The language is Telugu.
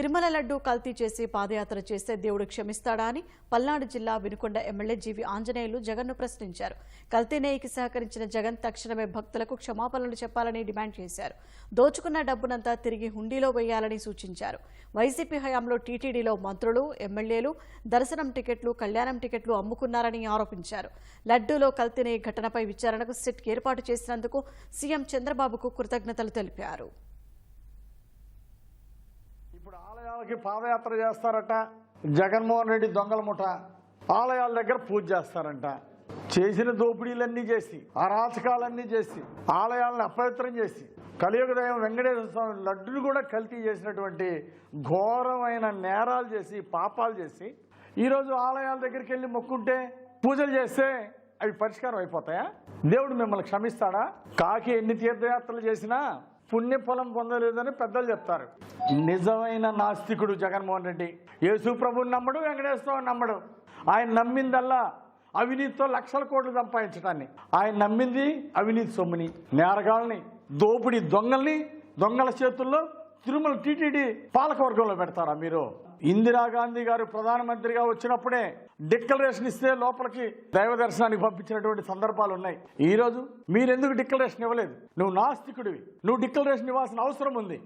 తిరుమల లడ్డు కల్తీ చేసి పాదయాత్ర చేస్తే దేవుడు క్షమిస్తాడా అని పల్నాడు జిల్లా వినుకొండ ఎమ్మెల్యే జీవి ఆంజనేయులు జగన్ను ప్రశ్నించారు. కల్తీ నేయికి సహకరించిన జగన్ తక్షణమే భక్తులకు క్షమాపణలు చెప్పాలని డిమాండ్ చేశారు. దోచుకున్న డబ్బునంతా తిరిగి హుండీలో వేయాలని సూచించారు. వైసీపీ హయాంలో టీటీడీలో మంత్రులు ఎమ్మెల్యేలు దర్శనం టికెట్లు కళ్యాణం టికెట్లు అమ్ముకున్నారని ఆరోపించారు. లడ్డూలో కల్తీ నేయి ఘటనపై విచారణకు సిట్ ఏర్పాటు చేసినందుకు సీఎం చంద్రబాబుకు కృతజ్ఞతలు తెలిపారు. ఇప్పుడు ఆలయాలకి పాదయాత్ర చేస్తారట. జగన్మోహన్ రెడ్డి దొంగల ముఠ. ఆలయాల దగ్గర పూజ చేస్తారంట. చేసిన దోపిడీలన్నీ చేసి అరాచకాలన్నీ చేసి ఆలయాలను అపవిత్రం చేసి కలియుగ దైవం వెంకటేశ్వర స్వామి లడ్డును కూడా కల్తీ చేసినటువంటి ఘోరమైన నేరాలు చేసి పాపాలు చేసి ఈరోజు ఆలయాల దగ్గరికి వెళ్ళి మొక్కుంటే పూజలు చేస్తే అవి పరిష్కారం అయిపోతాయా? దేవుడు మిమ్మల్ని క్షమిస్తాడా? కాకి ఎన్ని తీర్థయాత్రలు చేసినా పుణ్యఫలం పొందలేదని పెద్దలు చెప్తారు. నిజమైన నాస్తికుడు జగన్మోహన్ రెడ్డి. యేసు ప్రభుని నమ్మడు వెంకటేశ్వరం నమ్మడు. ఆయన నమ్మిందల్లా అవినీతితో లక్షల కోట్లు సంపాదించడాన్ని. ఆయన నమ్మింది అవినీతి సొమ్ముని నేరగాళ్ళని దోపిడీ దొంగల్ని దొంగల చేతుల్లో తిరుమల టీటీడీ పాలకవర్గంలో పెడతారా మీరు? ఇందిరాగాంధీ గారు ప్రధానమంత్రిగా వచ్చినప్పుడే డిక్లరేషన్ ఇస్తే లోపలికి దైవ దర్శనానికి పంపించినటువంటి సందర్భాలు ఉన్నాయి. ఈరోజు మీరెందుకు డిక్లరేషన్ ఇవ్వలేదు? నువ్వు నాస్తికుడివి. నువ్వు డిక్లరేషన్ ఇవ్వాల్సిన అవసరం ఉంది.